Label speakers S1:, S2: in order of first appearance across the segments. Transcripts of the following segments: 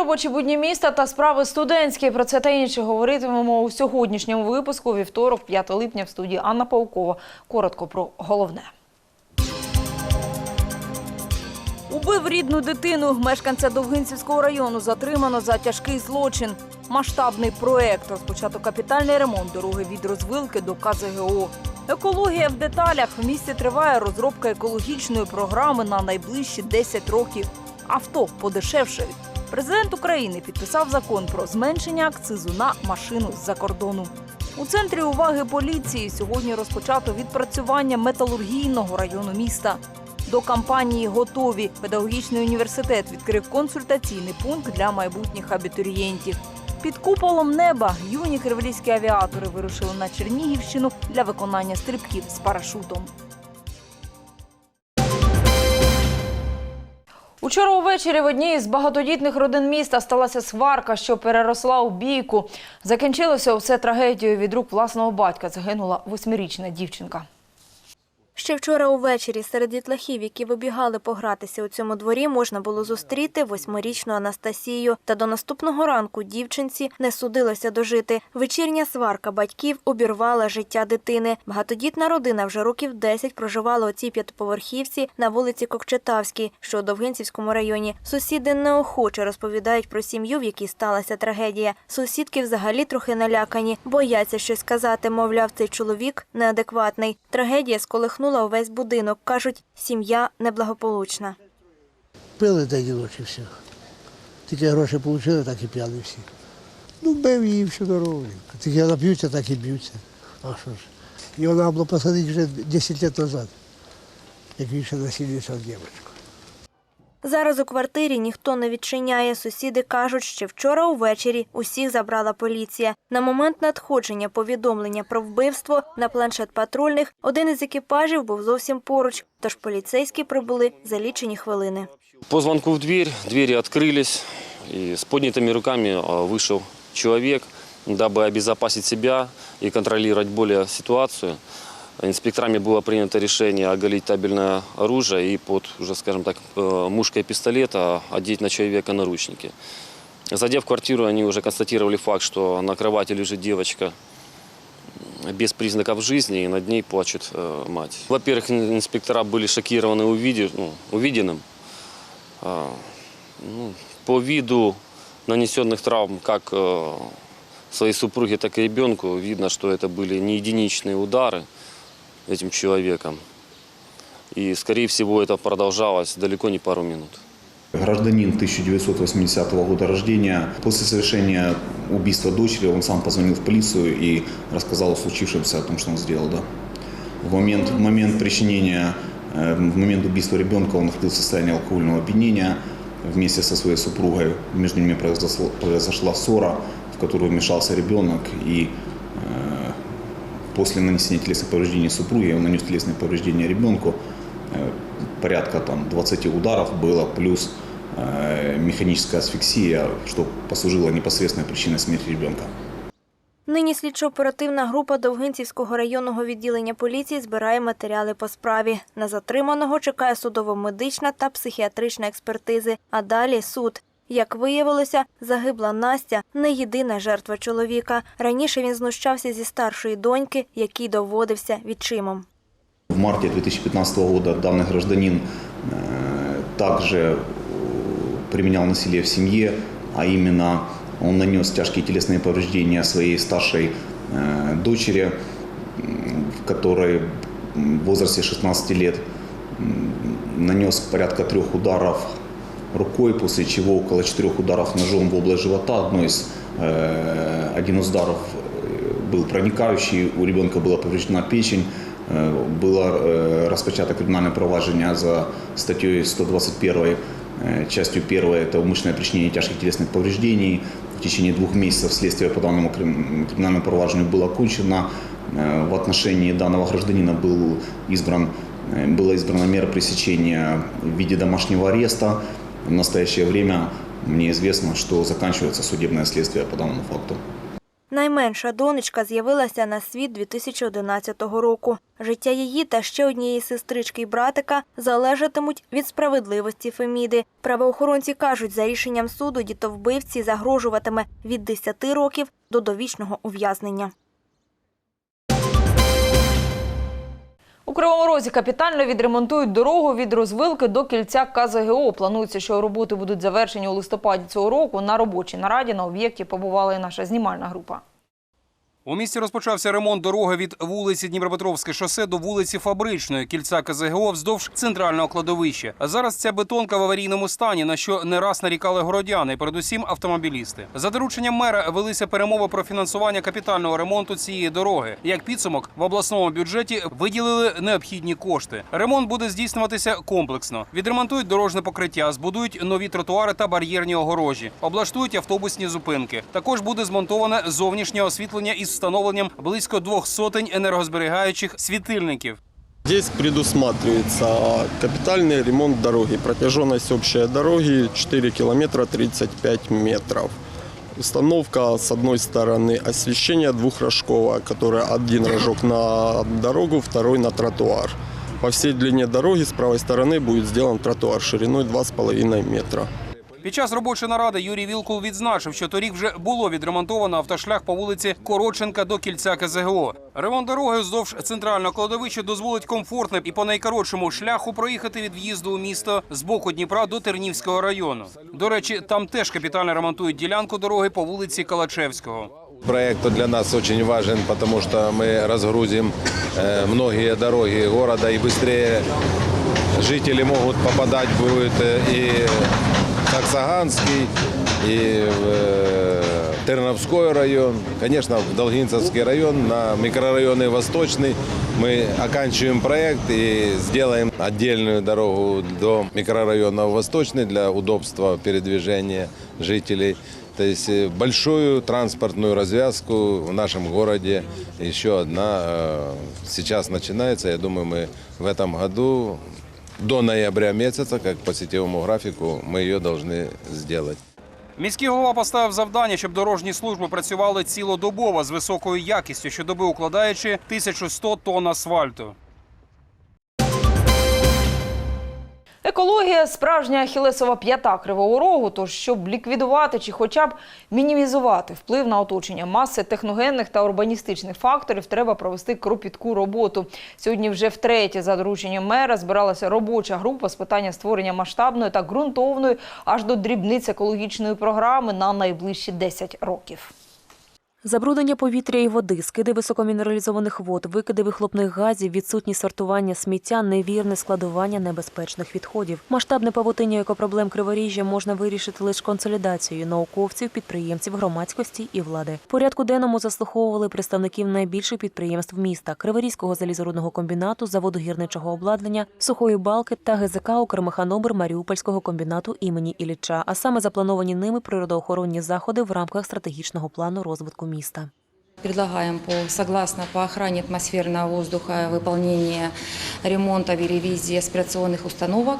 S1: Робочі будні міста та справи студентські. Про це та інше говоритимемо у сьогоднішньому випуску вівторок, 5 липня в студії Анна Паукова. Коротко про головне. Убив рідну дитину. Мешканця Довгинцівського району затримано за тяжкий злочин. Масштабний проект. Розпочато капітальний ремонт дороги від розвилки до КЗГО. Екологія в деталях. В місті триває розробка екологічної програми на найближчі 10 років. Авто подешевшають. Президент України підписав закон про зменшення акцизу на машину з-за кордону. У центрі уваги поліції сьогодні розпочато відпрацювання металургійного району міста. До кампанії готові. Педагогічний університет відкрив консультаційний пункт для майбутніх абітурієнтів. Під куполом неба юні кривлівські авіатори вирушили на Чернігівщину для виконання стрибків з парашутом. Учора увечері в одній з багатодітних родин міста сталася сварка, що переросла у бійку. Закінчилося усе трагедією від рук власного батька. Загинула восьмирічна дівчинка.
S2: Ще вчора увечері серед дітлахів, які вибігали погратися у цьому дворі, можна було зустріти восьмирічну Анастасію. Та до наступного ранку дівчинці не судилося дожити. Вечірня сварка батьків обірвала життя дитини. Багатодітна родина вже років 10 проживала у цій п'ятиповерхівці на вулиці Кокчетавській, що у Довгинцівському районі. Сусіди неохоче розповідають про сім'ю, в якій сталася трагедія. Сусідки взагалі трохи налякані, бояться щось сказати. Мовляв, цей чоловік неадекватний. Трагедія сколихнула увесь будинок. кажуть, сім'я неблагополучна.
S3: Пили день і все. Тільки гроші отримали, так і п'яли всі. Ну, бив її всю дорогу. Тільки вона б'ються, так і б'ються. А що ж? І вона була посадити вже 10 років назад, як він ще насильниця дівчинку.
S2: Зараз у квартирі ніхто не відчиняє. Сусіди кажуть, що вчора увечері усіх забрала поліція. На момент надходження повідомлення про вбивство на планшет патрульних один із екіпажів був зовсім поруч, тож поліцейські прибули за лічені хвилини.
S4: По звонку в дверь, двери открылись, и с поднятыми руками а, вышел человек, дабы обезопасить себя и контролировать более ситуацию. Инспекторами было принято решение оголить табельное оружие и под, уже, скажем так, э, мушкой пистолета одеть на человека наручники. Зайдя в квартиру, они уже констатировали факт, что на кровати лежит девочка без признаков жизни, и над ней плачет э, мать. Во-первых, ин- инспектора были шокированы ну, увиденным. А, ну, по виду нанесенных травм как э, своей супруге, так и ребенку видно, что это были не единичные удары этим человеком. И, скорее всего, это продолжалось далеко не пару минут.
S5: Гражданин 1980 года рождения. После совершения убийства дочери он сам позвонил в полицию и рассказал о случившемся, о том, что он сделал. Да. В, момент, в момент причинения, э, в момент убийства ребенка он находился в состоянии алкогольного опьянения вместе со своей супругой. Между ними произошла, ссора, в которую вмешался ребенок и после нанесения телесных повреждений супруге он нанес телесные повреждения ребенку. Э, Порядка там, 20 ударов было, плюс э, механическая асфиксия, что послужило непосредственной причиной смерти ребенка.
S2: Нині слідчо-оперативна група Довгинцівського районного відділення поліції збирає матеріали по справі. На затриманого чекає судово-медична та психіатрична експертизи, а далі суд. Як виявилося, загибла Настя не єдина жертва чоловіка. Раніше він знущався зі старшої доньки, який доводився відчимом.
S5: В марте 2015 года данный гражданин э, также э, применял насилие в семье, а именно он нанес тяжкие телесные повреждения своей старшей э, дочери, м, в которой м, в возрасте 16 лет м, нанес порядка трех ударов Рукой, после чего около четырех ударов ножом в область живота. Одно из, э, один из ударов э, был проникающий, у ребенка была повреждена печень, Э, было э, распочато криминальное проваджение за статьей 121, э, частью 1, это умышленное причинение тяжких телесных повреждений. В течение двух месяцев следствие по данному крим- криминальному проваджению было окончено. В отношении данного гражданина был избран, была избрана мера пресечения в виде домашнего ареста. В настоящее время мне известно, что заканчивается судебное следствие по данному факту. Найменша донечка з'явилася на світ 2011 року. Життя її та ще однієї сестрички й братика залежатимуть від справедливості Феміди. Правоохоронці кажуть, за рішенням суду дітовбивці загрожуватиме від 10 років до довічного ув'язнення.
S6: У Кривому Розі капітально відремонтують дорогу від розвилки до кільця КЗГО. Планується, що роботи будуть завершені у листопаді цього року. На робочій нараді на об'єкті побувала і наша знімальна група.
S7: У місті розпочався ремонт дороги від вулиці Дніпропетровське шосе до вулиці Фабричної, кільця КЗГО вздовж центрального кладовища. Зараз ця бетонка в аварійному стані, на що не раз нарікали городяни, передусім автомобілісти. За дорученням мера велися перемови про фінансування капітального ремонту цієї дороги. Як підсумок, в обласному бюджеті виділили необхідні кошти. Ремонт буде здійснюватися комплексно. Відремонтують дорожне покриття, збудують нові тротуари та бар'єрні огорожі, облаштують автобусні зупинки. Також буде змонтоване зовнішнє освітлення із встановленням близько двох сотень енергозберігаючих світильників.
S8: Здесь предусматривается капитальный ремонт дороги. Протяженность общей дороги 4 километра 35 метров. Установка с одной стороны освещение двухрожковое, которое один рожок на дорогу, второй на тротуар. По всей длине дороги с правой стороны будет сделан тротуар шириной 2,5 метра.
S7: Під час робочої наради Юрій Вілкул відзначив, що торік вже було відремонтовано автошлях по вулиці Коротченка до кільця КЗГО. Ремонт дороги вздовж центрального кладовища дозволить комфортно і по найкоротшому шляху проїхати від в'їзду у місто з боку Дніпра до Тернівського району. До речі, там теж капітально ремонтують ділянку дороги по вулиці Калачевського.
S9: Проект для нас очень важен, потому что мы разгрузим э, многие дороги города и быстрее жители могут попадать будет э, и в Саксаганский, и в э, Терновской район, конечно, в Долгинцевский район, на микрорайоны Восточный. Мы оканчиваем проект и сделаем отдельную дорогу до микрорайона Восточный для удобства передвижения жителей. То есть э, большую транспортную развязку в нашем городе еще одна э, сейчас начинается. Я думаю, мы в этом году до ноября місяця, як по сітєвому графіку, ми її повинні зробити.
S7: Міський голова поставив завдання, щоб дорожні служби працювали цілодобово з високою якістю, щодоби укладаючи 1100 тонн асфальту.
S6: Екологія справжня ахілесова п'ята кривого рогу. Тож, щоб ліквідувати чи хоча б мінімізувати вплив на оточення маси техногенних та урбаністичних факторів, треба провести кропітку роботу. Сьогодні вже втретє за дорученням мера збиралася робоча група з питання створення масштабної та ґрунтовної аж до дрібниць екологічної програми на найближчі 10 років.
S10: Забруднення повітря і води, скиди високомінералізованих вод, викиди вихлопних газів, відсутність сортування сміття, невірне складування небезпечних відходів. Масштабне павутиння екопроблем Криворіжжя можна вирішити лише консолідацією науковців, підприємців, громадськості і влади. Порядку денному заслуховували представників найбільших підприємств міста Криворізького залізорудного комбінату, заводу гірничого обладнання, сухої балки та ГЗК Укрмеханобр Маріупольського комбінату імені Ілліча, а саме заплановані ними природоохоронні заходи в рамках стратегічного плану розвитку міста.
S11: Предлагаем по, согласно по охране атмосферного воздуха выполнение ремонта и ревизии аспирационных установок,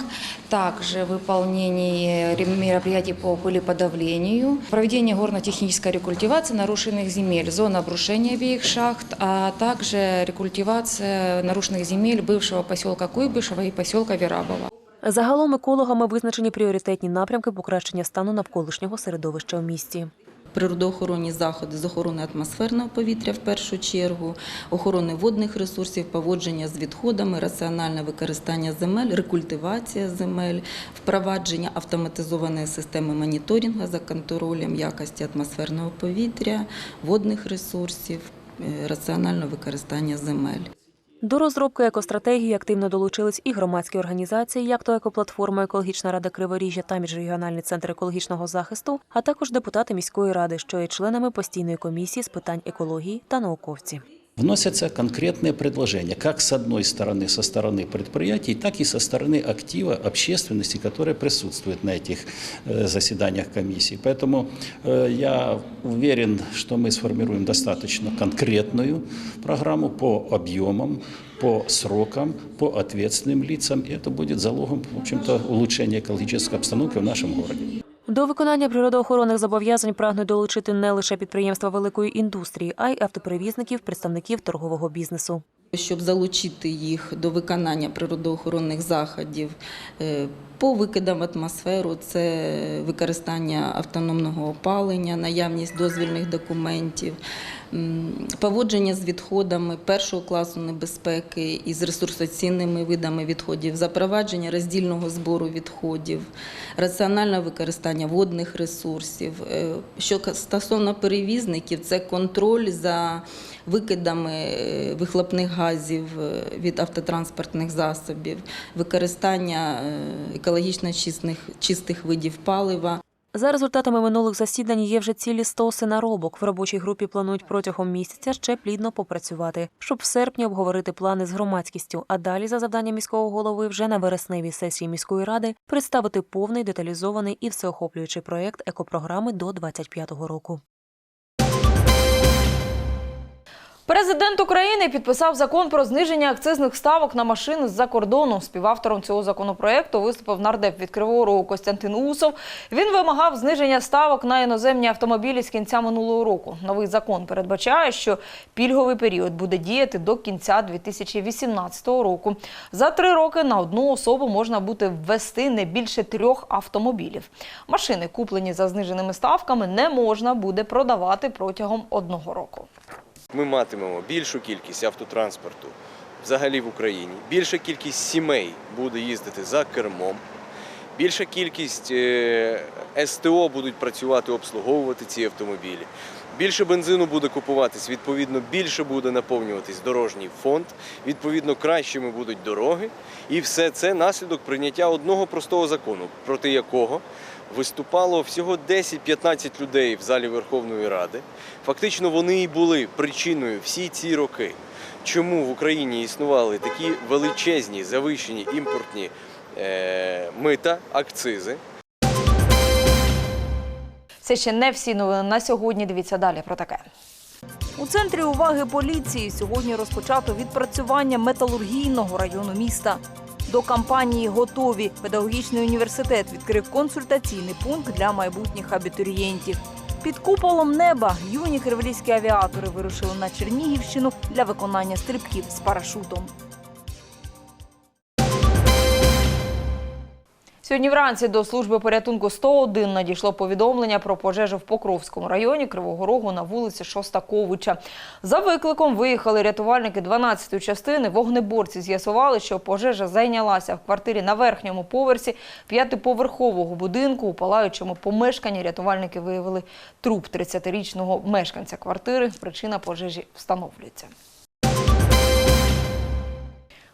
S11: также выполнение ре- мероприятий по пылеподавлению, проведение горно-технической рекультивации нарушенных земель, зона обрушения обеих шахт, а также рекультивация нарушенных земель бывшего поселка Куйбышева и поселка Верабова.
S10: Загалом екологами визначені пріоритетні напрямки покращення стану навколишнього середовища у місті.
S12: Природоохоронні заходи з охорони атмосферного повітря в першу чергу, охорони водних ресурсів, поводження з відходами, раціональне використання земель, рекультивація земель, впровадження автоматизованої системи моніторингу за контролем якості атмосферного повітря, водних ресурсів, е, раціональне використання земель.
S10: До розробки екостратегії активно долучились і громадські організації, як то екоплатформа Екологічна рада Криворіжжя та міжрегіональний центр екологічного захисту, а також депутати міської ради, що є членами постійної комісії з питань екології та науковці.
S13: Вносятся конкретные предложения, как с одной стороны, со стороны предприятий, так и со стороны актива общественности, которая присутствует на этих э, заседаниях комиссии. Поэтому э, я уверен, что мы сформируем достаточно конкретную программу по объемам, по срокам, по ответственным лицам, и это будет залогом, в общем-то, улучшения экологической обстановки в нашем городе.
S10: До виконання природоохоронних зобов'язань прагнуть долучити не лише підприємства великої індустрії, а й автоперевізників, представників торгового бізнесу.
S12: Щоб залучити їх до виконання природоохоронних заходів е, по викидам в атмосферу, це використання автономного опалення, наявність дозвільних документів, поводження з відходами першого класу небезпеки і з ресурсоцінними видами відходів, запровадження роздільного збору відходів, раціональне використання водних ресурсів. Е, Що стосовно перевізників, це контроль за викидами е, вихлопних газів е, від автотранспортних засобів, використання е, екологічно чистих, чистих видів палива.
S10: За результатами минулих засідань є вже цілі стоси наробок. В робочій групі планують протягом місяця ще плідно попрацювати, щоб в серпні обговорити плани з громадськістю. А далі, за завданням міського голови, вже на вересневій сесії міської ради представити повний деталізований і всеохоплюючий проєкт екопрограми до 2025 року.
S6: Президент України підписав закон про зниження акцизних ставок на машини з-за кордону. Співавтором цього законопроекту виступив нардеп від Кривого Костянтин Усов. Він вимагав зниження ставок на іноземні автомобілі з кінця минулого року. Новий закон передбачає, що пільговий період буде діяти до кінця 2018 року. За три роки на одну особу можна буде ввести не більше трьох автомобілів. Машини, куплені за зниженими ставками, не можна буде продавати протягом одного року.
S14: Ми матимемо більшу кількість автотранспорту взагалі в Україні. Більша кількість сімей буде їздити за кермом. Більша кількість е, СТО будуть працювати, обслуговувати ці автомобілі. Більше бензину буде купуватись, відповідно, більше буде наповнюватись дорожній фонд, відповідно, кращими будуть дороги. І все це наслідок прийняття одного простого закону, проти якого виступало всього 10-15 людей в залі Верховної Ради. Фактично вони і були причиною всі ці роки, чому в Україні існували такі величезні завищені імпортні е, мита, акцизи.
S6: Це ще не всі новини на сьогодні. Дивіться далі про таке. У центрі уваги поліції сьогодні розпочато відпрацювання металургійного району міста. До кампанії готові. Педагогічний університет відкрив консультаційний пункт для майбутніх абітурієнтів. Під куполом неба юні кривлівські авіатори вирушили на Чернігівщину для виконання стрибків з парашутом. Сьогодні вранці до служби порятунку 101 надійшло повідомлення про пожежу в Покровському районі Кривого Рогу на вулиці Шостаковича. За викликом виїхали рятувальники 12-ї частини. Вогнеборці з'ясували, що пожежа зайнялася в квартирі на верхньому поверсі п'ятиповерхового будинку. У палаючому помешканні рятувальники виявили труп 30-річного мешканця квартири. Причина пожежі встановлюється.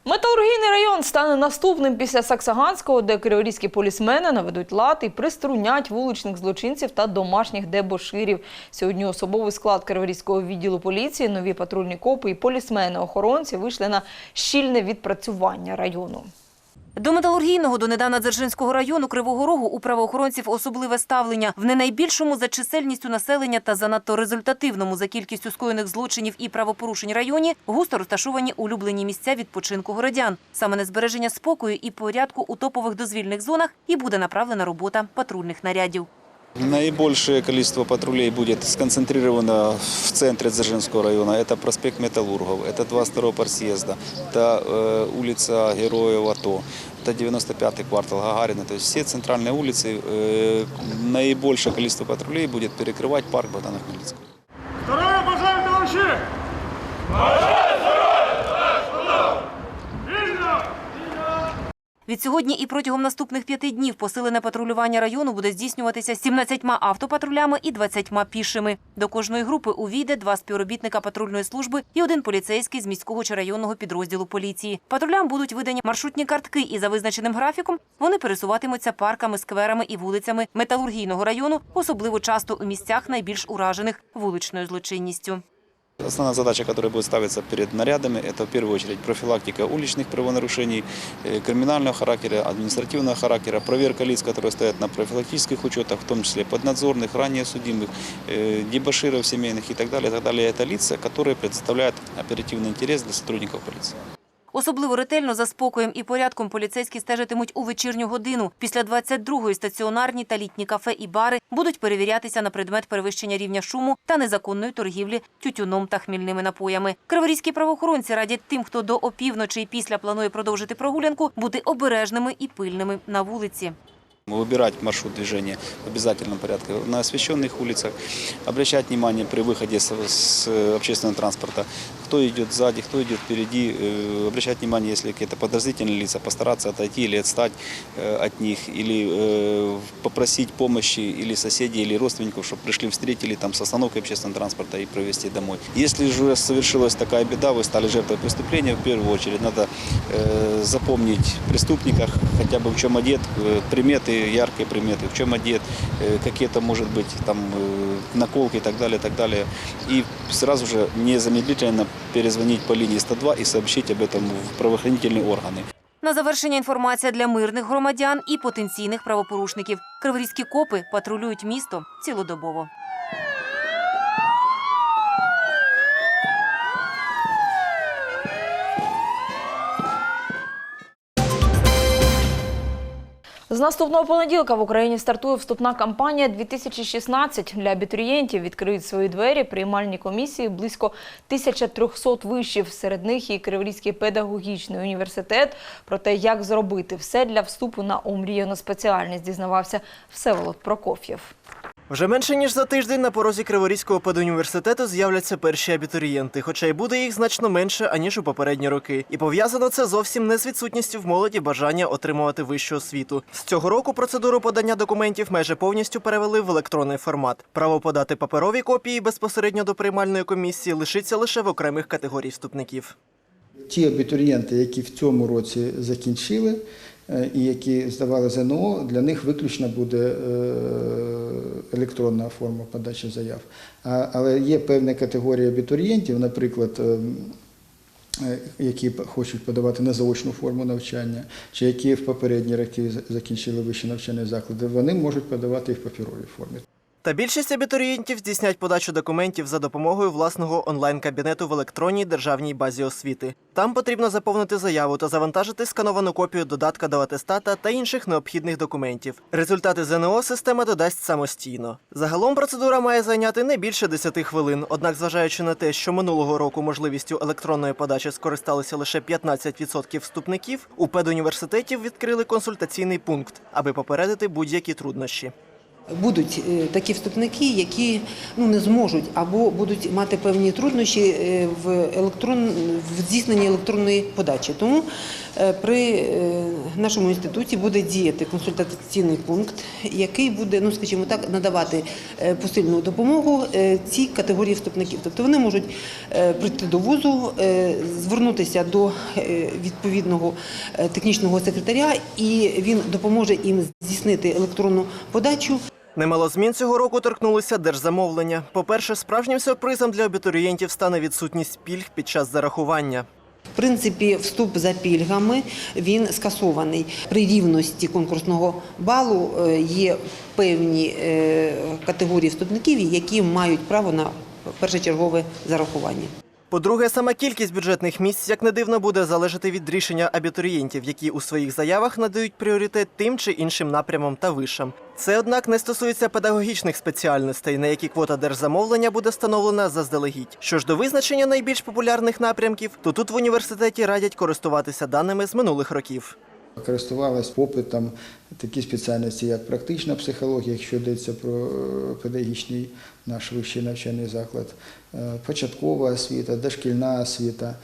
S6: Металургійний район стане наступним після Саксаганського, де криворізькі полісмени наведуть лад і приструнять вуличних злочинців та домашніх дебоширів. Сьогодні особовий склад криворізького відділу поліції, нові патрульні копи і полісмени-охоронці вийшли на щільне відпрацювання району.
S15: До металургійного донедавна Дзержинського району Кривого Рогу у правоохоронців особливе ставлення. В не найбільшому за чисельністю населення та занадто результативному за кількістю скоєних злочинів і правопорушень районі густо розташовані улюблені місця відпочинку городян. Саме на збереження спокою і порядку у топових дозвільних зонах і буде направлена робота патрульних нарядів.
S16: Наибольшее количество патрулей будет сконцентрировано в центре Дзержинского района. Это проспект Металлургов, это 22 парсъезда, это э, улица Героев АТО, это 95-й квартал Гагарина. То есть все центральные улицы, э, наибольшее количество патрулей будет перекрывать парк Богдана Хмельницкого.
S17: Здоровья бажаем, товарищи!
S15: Відсьогодні і протягом наступних п'яти днів посилене патрулювання району буде здійснюватися 17 автопатрулями і 20 пішими. До кожної групи увійде два співробітника патрульної служби і один поліцейський з міського чи районного підрозділу поліції. Патрулям будуть видані маршрутні картки, і за визначеним графіком вони пересуватимуться парками, скверами і вулицями металургійного району, особливо часто у місцях найбільш уражених вуличною злочинністю.
S16: Основная задача, которая будет ставиться перед нарядами, это в первую очередь профилактика уличных правонарушений, э, криминального характера, административного характера, проверка лиц, которые стоят на профилактических учетах, в том числе поднадзорных, ранее судимых, э, дебоширов семейных и так далее. И так далее. Это лица, которые представляют оперативный интерес для сотрудников полиции.
S15: Особливо ретельно за спокоєм і порядком поліцейські стежитимуть у вечірню годину. Після 22-ї стаціонарні та літні кафе і бари будуть перевірятися на предмет перевищення рівня шуму та незаконної торгівлі тютюном та хмільними напоями. Криворізькі правоохоронці радять тим, хто до опівночі і після планує продовжити прогулянку, бути обережними і пильними на вулиці.
S16: Выбирать маршрут движения в обязательном порядке на освещенных улицах, обращать внимание при выходе с, с общественного транспорта, кто идет сзади, кто идет впереди, э, обращать внимание, если какие-то подозрительные лица, постараться отойти или отстать э, от них, или э, попросить помощи или соседей, или родственников, чтобы пришли, встретили там с остановкой общественного транспорта и провести домой. Если же совершилась такая беда, вы стали жертвой преступления, в первую очередь надо запомнить в преступниках хотя бы в чем одет, приметы, яркие приметы, в чем одет, какие-то, может быть, там наколки и так далее, и так далее. И сразу же незамедлительно перезвонить по линии 102 и сообщить об этом в правоохранительные органы.
S15: На завершення інформація для мирних громадян і потенційних правопорушників. Криворізькі копи патрулюють місто цілодобово.
S6: З наступного понеділка в Україні стартує вступна кампанія 2016. Для абітурієнтів відкриють свої двері приймальні комісії близько 1300 вишів. Серед них і Криворізький педагогічний університет. Про те, як зробити все для вступу на омріяну спеціальність, дізнавався Всеволод Прокоф'єв.
S18: Вже менше ніж за тиждень на порозі Криворізького педуніверситету з'являться перші абітурієнти, хоча й буде їх значно менше аніж у попередні роки. І пов'язано це зовсім не з відсутністю в молоді бажання отримувати вищу освіту. З цього року процедуру подання документів майже повністю перевели в електронний формат. Право подати паперові копії безпосередньо до приймальної комісії лишиться лише в окремих категорій вступників.
S19: Ті абітурієнти, які в цьому році закінчили і які здавали ЗНО, для них виключно буде е, електронна форма подачі заяв. Але є певна категорія абітурієнтів, наприклад, е, е, які хочуть подавати на заочну форму навчання, чи які в попередні роки закінчили вищі навчальні заклади, вони можуть подавати і в паперовій формі.
S18: Та більшість абітурієнтів здійснять подачу документів за допомогою власного онлайн-кабінету в електронній державній базі освіти. Там потрібно заповнити заяву та завантажити скановану копію додатка до атестата та інших необхідних документів. Результати ЗНО система додасть самостійно. Загалом процедура має зайняти не більше 10 хвилин. Однак, зважаючи на те, що минулого року можливістю електронної подачі скористалися лише 15% вступників, у педуніверситетів відкрили консультаційний пункт, аби попередити будь-які труднощі.
S20: Будуть е, такі вступники, які ну не зможуть або будуть мати певні труднощі е, в електрон в здійсненні електронної подачі. Тому е, при нашому інституті буде діяти консультаційний пункт, який буде, ну скажімо так, надавати посильну допомогу цій категорії вступників. Тобто вони можуть прийти до вузу, звернутися до відповідного технічного секретаря, і він допоможе їм здійснити електронну подачу.
S18: Немало змін цього року торкнулися держзамовлення. По-перше, справжнім сюрпризом для абітурієнтів стане відсутність пільг під час зарахування.
S20: В принципі, вступ за пільгами він скасований. При рівності конкурсного балу е, є певні е, категорії вступників, які мають право на першочергове зарахування.
S18: По-друге, сама кількість бюджетних місць, як не дивно, буде залежати від рішення абітурієнтів, які у своїх заявах надають пріоритет тим чи іншим напрямам та вишам. Це, однак, не стосується педагогічних спеціальностей, на які квота держзамовлення буде встановлена заздалегідь. Що ж до визначення найбільш популярних напрямків, то тут в університеті радять користуватися даними з минулих років.
S19: Користувалась попитом такі спеціальності, як практична психологія, якщо йдеться про е, педагогічний наш вищий навчальний заклад, е, початкова освіта, дошкільна освіта.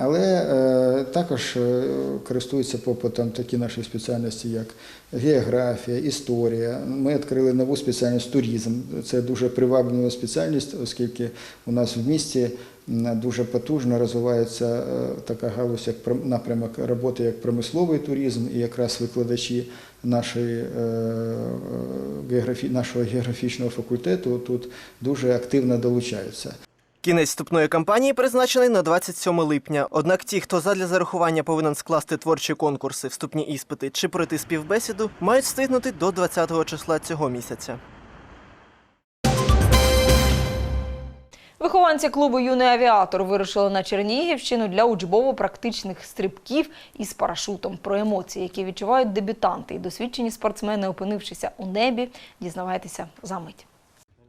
S19: Але е, також е, користуються попитом такі наші спеціальності, як географія, історія. Ми відкрили нову спеціальність туризм. Це дуже приваблива спеціальність, оскільки у нас в місті дуже потужно розвивається е, така галузь, як напрямок роботи як промисловий туризм, і якраз викладачі е, е, нашого географічного факультету тут дуже активно долучаються.
S18: Кінець вступної кампанії призначений на 27 липня. Однак ті, хто задля зарахування повинен скласти творчі конкурси, вступні іспити чи пройти співбесіду, мають встигнути до 20 числа цього місяця.
S6: Вихованці клубу Юний авіатор вирушили на Чернігівщину для учбово-практичних стрибків із парашутом. Про емоції, які відчувають дебютанти і досвідчені спортсмени, опинившися у небі, дізнавайтеся за мить.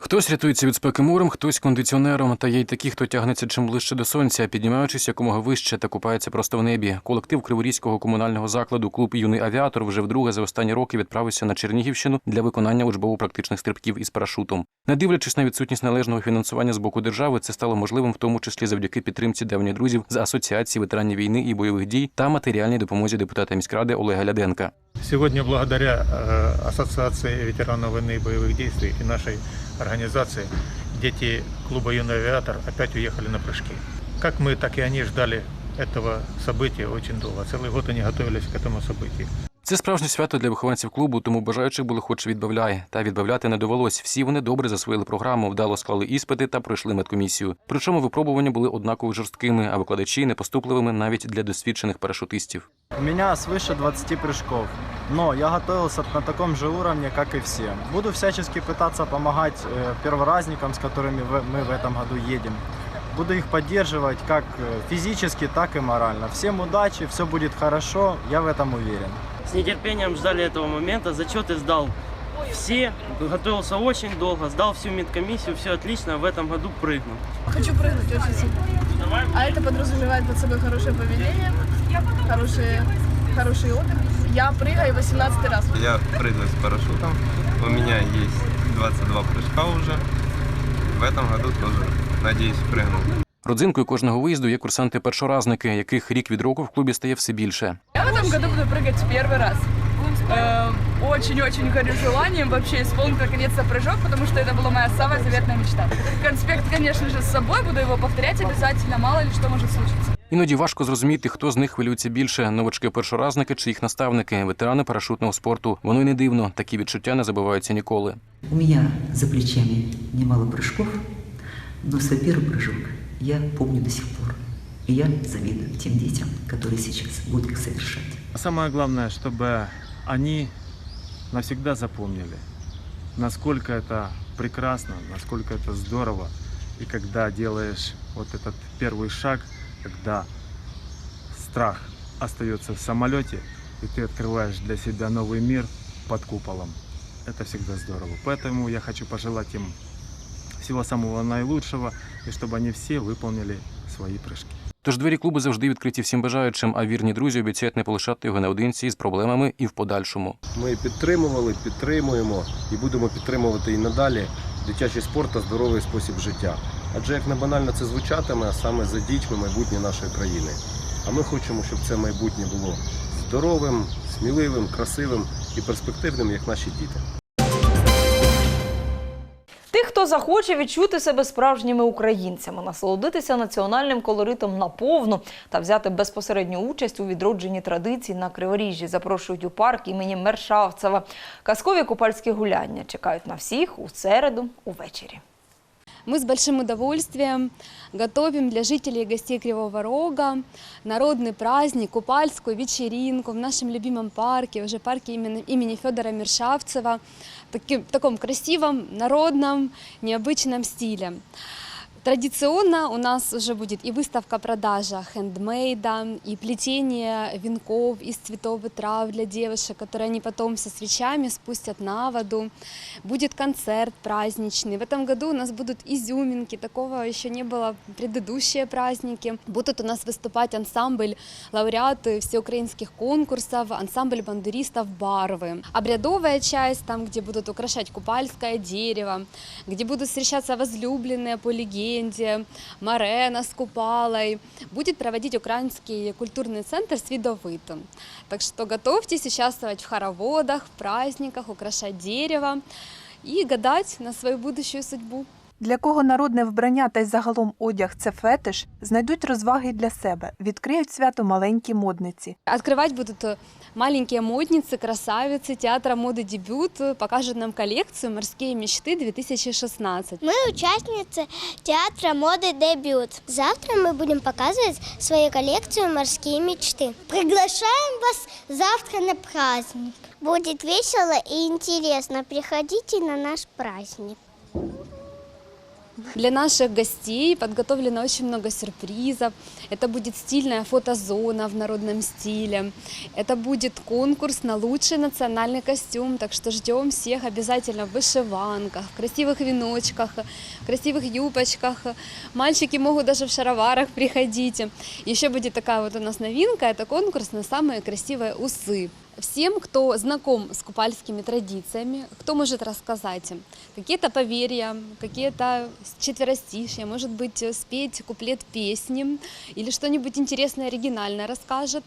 S21: Хтось рятується від спеки морем, хтось кондиціонером, та є й такі, хто тягнеться чим ближче до сонця, піднімаючись якомога вище та купається просто в небі. Колектив Криворізького комунального закладу клуб Юний авіатор вже вдруге за останні роки відправився на Чернігівщину для виконання учбово-практичних стрибків із парашутом. Не дивлячись на відсутність належного фінансування з боку держави, це стало можливим в тому числі завдяки підтримці давніх друзів з асоціації ветеранів війни і бойових дій та матеріальній допомозі депутата міськради Олега Ляденка.
S22: Сегодня благодаря э, Ассоциации ветеранов войны и боевых действий и нашей организации дети клуба «Юный авиатор» опять уехали на прыжки. Как мы, так и они ждали этого события очень долго. Целый год они готовились к этому событию.
S21: Це справжнє свято для вихованців клубу, тому бажаючих було хоч відбавляй. Та відбавляти не довелось. Всі вони добре засвоїли програму, вдало склали іспити та пройшли медкомісію. Причому випробування були однаково жорсткими, а викладачі непоступливими навіть для досвідчених парашутистів.
S23: У меня свыше 20 прыжков, но я готовился на таком же уровне, как и все. Буду всячески пытаться помогать э, перворазникам, с которыми в- мы в этом году едем. Буду их поддерживать как э, физически, так и морально. Всем удачи, все будет хорошо, я в этом уверен.
S24: С нетерпением ждали этого момента. Зачеты сдал все, готовился очень долго, сдал всю медкомиссию, все отлично, в этом году прыгнул.
S25: Хочу прыгнуть очень сильно. А это подразумевает под собой хорошее поведение, хороший, хороший опыт. Я прыгаю 18 раз.
S26: Я прыгаю с парашютом. У меня есть 22 прыжка уже. В этом году тоже, надеюсь, прыгну.
S21: Родзинкою кожного виїзду є курсанти-першоразники, яких рік від року в клубі стає все більше.
S25: Я в этом году буду прыгать в первый раз. Э, Очень-очень горю желанием вообще исполнить наконец-то прыжок, потому что это была моя самая заветная мечта. Конспект, конечно же, с собой, буду его повторять обязательно, мало ли что может случиться.
S21: Іноді важко зрозуміти, хто з них хвилюється більше новачки-першоразники чи їх наставники, ветерани парашутного спорту. Воно й не дивно, такі відчуття не забуваються ніколи.
S27: У меня за плечами немало прыжков, но свой первый прыжок Я помню до сих пор. И я завидую тем детям, которые сейчас будут их совершать.
S28: Самое главное, чтобы они навсегда запомнили, насколько это прекрасно, насколько это здорово. И когда делаешь вот этот первый шаг, когда страх остается в самолете, и ты открываешь для себя новый мир под куполом, это всегда здорово. Поэтому я хочу пожелать им всего самого наилучшего, и чтобы они все выполнили свои прыжки.
S21: Тож двері клубу завжди відкриті всім бажаючим, а вірні друзі обіцяють не полишати його наодинці з проблемами і в подальшому.
S29: Ми підтримували, підтримуємо і будемо підтримувати і надалі дитячий спорт та здоровий спосіб життя. Адже як не банально це звучатиме, а саме за дітьми майбутнє нашої країни. А ми хочемо, щоб це майбутнє було здоровим, сміливим, красивим і перспективним, як наші діти.
S6: Хто захоче відчути себе справжніми українцями, насолодитися національним колоритом наповну та взяти безпосередню участь у відродженні традицій на Криворіжжі, запрошують у парк імені Мершавцева. Казкові купальські гуляння чекають на всіх у середу увечері
S30: Мы с большим удовольствием готовим для жителей и гостей Кривого Рога народный праздник, купальскую вечеринку в нашем любимом парке, уже парке имени, имени Федора Мершавцева, таки- в таком красивом, народном, необычном стиле. Традиционно у нас уже будет и выставка-продажа хендмейда, и плетение венков из цветов и трав для девушек, которые они потом со свечами спустят на воду. Будет концерт праздничный. В этом году у нас будут изюминки, такого еще не было в предыдущие праздники. Будут у нас выступать ансамбль лауреаты всеукраинских конкурсов, ансамбль бандуристов «Барвы». Обрядовая часть, там, где будут украшать купальское дерево, где будут встречаться возлюбленные по легенде, Марена с Купалой. Будет проводить Украинский культурный центр «Свидовытым». Так что готовьтесь участвовать в хороводах, в праздниках, украшать дерево и гадать на свою будущую судьбу.
S31: Для кого народне вбрання та й загалом одяг це фетиш, знайдуть розваги для себе, відкриють свято маленькі модниці.
S30: Открывать будут э, маленькие модницы, красавицы театра моды «Дебют», э, покажут нам коллекцию «Морские мечты-2016».
S32: Мы участницы театра моды «Дебют». Завтра мы будем показывать свою коллекцию «Морские мечты». Приглашаем вас завтра на праздник. Будет весело и интересно. Приходите на наш праздник.
S30: Для наших гостей подготовлено очень много сюрпризов. Это будет стильная фотозона в народном стиле. Это будет конкурс на лучший национальный костюм. Так что ждем всех обязательно в вышиванках, в красивых веночках, в красивых юбочках. Мальчики могут даже в шароварах приходить. Еще будет такая вот у нас новинка. Это конкурс на самые красивые усы. Всем, кто знаком с купальскими традициями, кто может рассказать какие-то поверья, какие-то четверостишья, может быть, спеть куплет песни или что-нибудь интересное, оригинальное расскажет.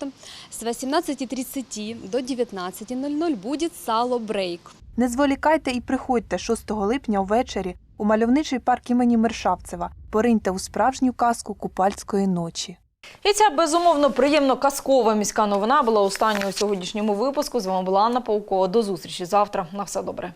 S30: С 18.30 до 19.00 будет сало-брейк.
S33: Не зволікайте і приходьте 6 липня увечері у мальовничий парк імені Мершавцева. Пориньте у справжню казку купальської ночі.
S6: І ця безумовно приємно казкова міська новина була останньою у сьогоднішньому випуску. З вами була Анна Паукова. До зустрічі завтра. На все добре.